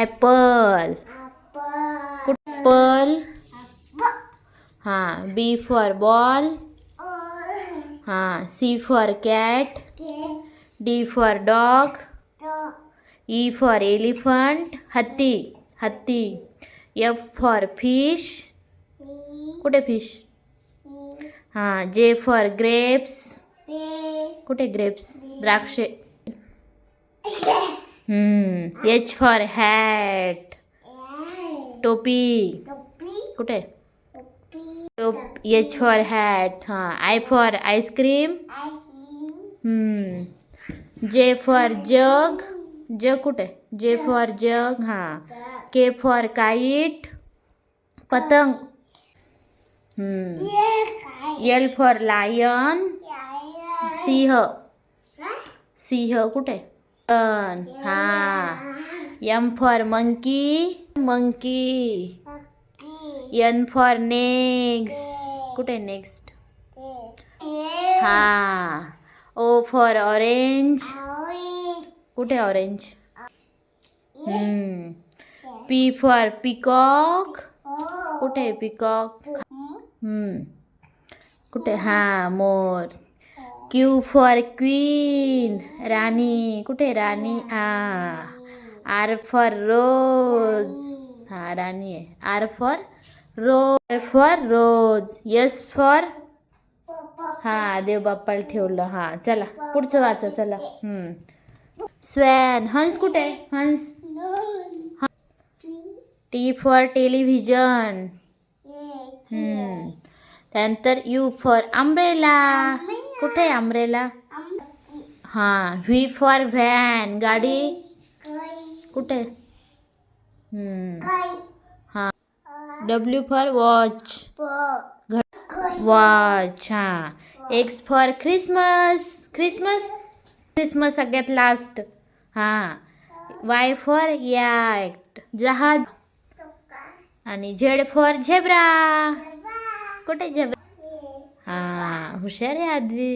Apple कुठपल हाँ B for ball हाँ C for cat D for dog E for elephant हत्ती हत्ती. एफ़ फॉर फ़िश कुठे फ़िश हाँ जे फॉर ग्रेप्स कुठे ग्रेप्स द्राक्षे. एच फॉर हॅट टोपी. कुठे? टोप. एच फॉर हॅट हाँ I for ice cream J for jug jug कुठे? जे फॉर जग हाँ के फॉर काईट पतंग. एल फॉर लायन सिंह. सिंह कुठे? लन हां M for monkey monkey N for next कुठे नेक्स्ट हां ओ फॉर ऑरेंज कुठे ऑरेंज पी फॉर पिकॉक कुठे पिकॉक कुठे हां मोर क्यू फॉर क्वीन. राणी. कुठे राणी? आ आर फॉर रोज. हां राणी आहे. R for rose for rose. S for? हां देव बाप्पाला ठेवलं. हां चला पुढचं वाचा चला. स्वॅन. हंस कुठे हंस. T for television. त्यानंतर यू फॉर आंब्रेला कुठे आहे आंब्रेला हां व्ही फॉर व्हॅन गाडी? कुठे? हां. डब्ल्यू फॉर वॉच वॉच हां. X for Christmas Christmas Christmas सगळ्यात लास्ट हां. वाय फॉर याक्ट जहाज. आणि झेड फॉर झेब्रा कुठे झेब्रा ಹುಷಾರೇ ಆದ್ವಿ